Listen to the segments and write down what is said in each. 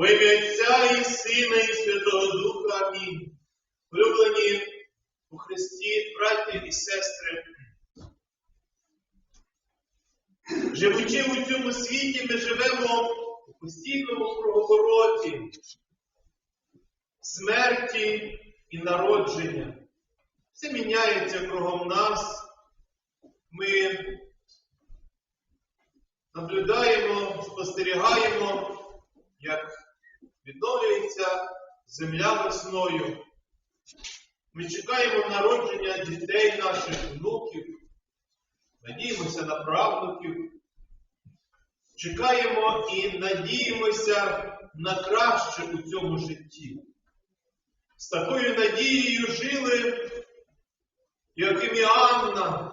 Во ім'я Отця і Сина, і Святого Духа. Амінь. Улюблені у Христі, браті і сестри. Живучи у цьому світі, ми живемо у постійному круговороті смерті і народження. Все міняється кругом нас. Ми наблюдаємо, спостерігаємо, як відновлюється земля весною. Ми чекаємо народження дітей наших внуків, надіємося на правнуків, чекаємо і надіємося на краще у цьому житті. З такою надією жили Яким і Анна,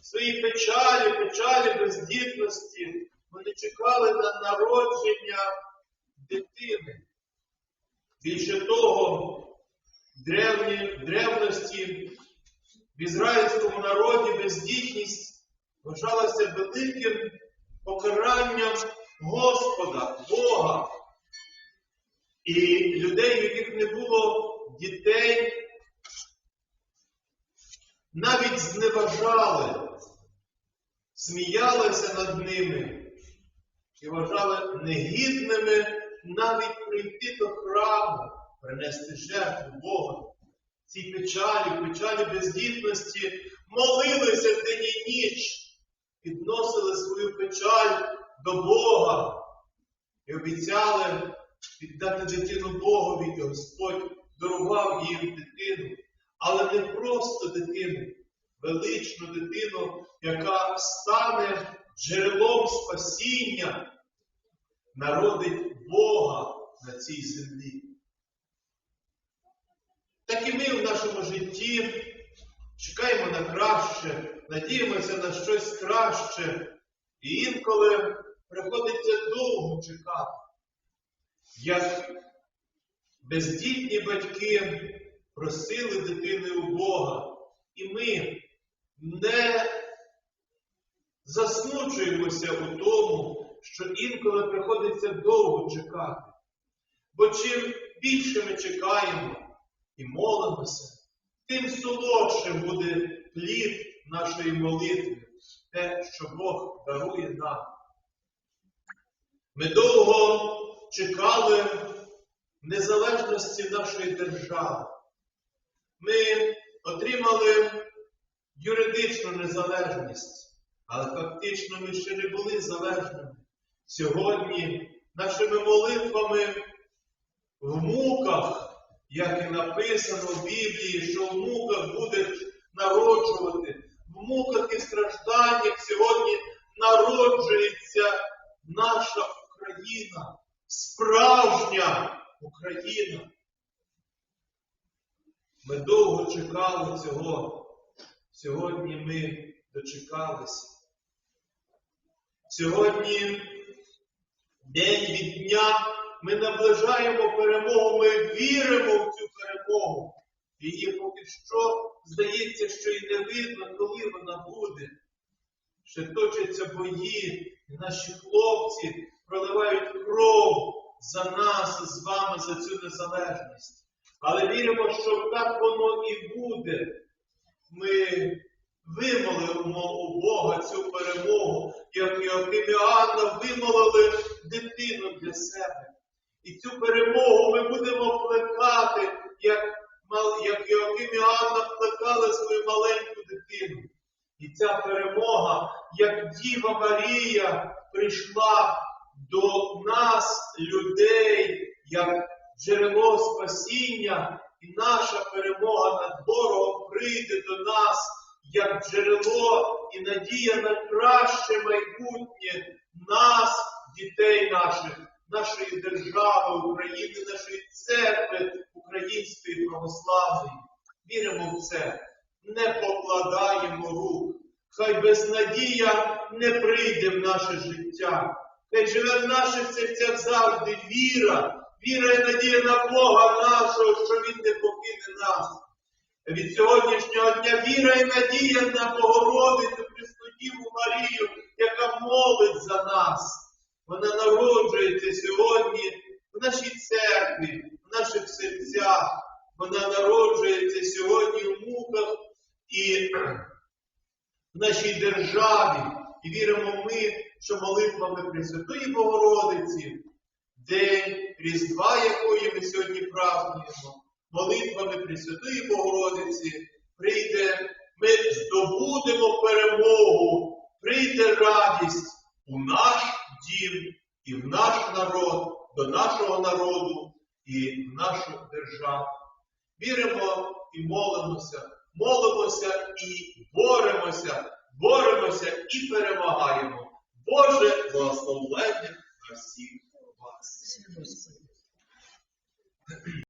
в своїй печалі, печалі бездітності, вони чекали на народження дитини. Більше того, древні, древності в ізраїльському народі бездітність вважалася великим покаранням Господа, Бога. І людей, в яких не було дітей, навіть зневажали, сміялися над ними і вважали негідними навіть прийти до храму, принести жертву Бога. Цій печалі, печалі бездітності молилися день і ніч, підносили свою печаль до Бога і обіцяли віддати дитину Богові, і Господь дарував їм дитину але не просто дитину, величну дитину, яка стане джерелом спасіння, народить Бога на цій землі. Так і ми в нашому житті чекаємо на краще, надіємося на щось краще, і інколи приходиться довго чекати, як бездітні батьки просили дитини у Бога. І ми не засмучуємося у тому, що інколи приходиться довго чекати. Бо чим більше ми чекаємо і молимося, тим солодше буде плід нашої молитви, те, що Бог дарує нам. Ми довго чекали незалежності нашої держави ми отримали юридичну незалежність, але фактично ми ще не були залежними. Сьогодні нашими молитвами в муках, як і написано в Біблії, що в муках буде народжувати, в муках і стражданнях сьогодні народжується наша Україна, справжня Україна. Ми довго чекали цього. Сьогодні ми дочекалися. Сьогодні, день від дня, ми наближаємо перемогу, ми віримо в цю перемогу. Її поки що здається, що і не видно, коли вона буде. Ще точаться бої, наші хлопці проливають кров за нас з вами, за цю незалежність. Але віримо, що так воно і буде. Ми вимолимо у Бога цю перемогу, як і Анна вимолили дитину для себе. І цю перемогу ми будемо плекати, як, як Іоаким і Анна плекали свою маленьку дитину. І ця перемога, як Діва Марія, прийшла до нас, людей, як джерело спасіння, і наша перемога над ворогом прийде до нас як джерело і надія на краще майбутнє нас, дітей наших, нашої держави, України, нашої церкви української православної. Віримо в це, не покладаємо рук. Хай безнадія не прийде в наше життя. Хай живе в наших серцях завжди віра, віра і надія на Бога нашого, що Він не покине нас. Від сьогоднішнього дня віра і надія на Богородицю Христодіву Марію, яка молить за нас. вона народжується сьогодні в нашій церкві, в наших серцях. Вона народжується сьогодні в муках і в нашій державі. І віримо ми, що молитвами Пресвятої Богородиці, День Різдва, якої ми сьогодні празднуємо, молитвами Пресвятої Богородиці прийде, ми здобудемо перемогу, прийде радість у наш дім і в наш народ, до нашого народу і в нашу державу. Віримо і молимося, молимося і боремося, боремося і перемагаємо.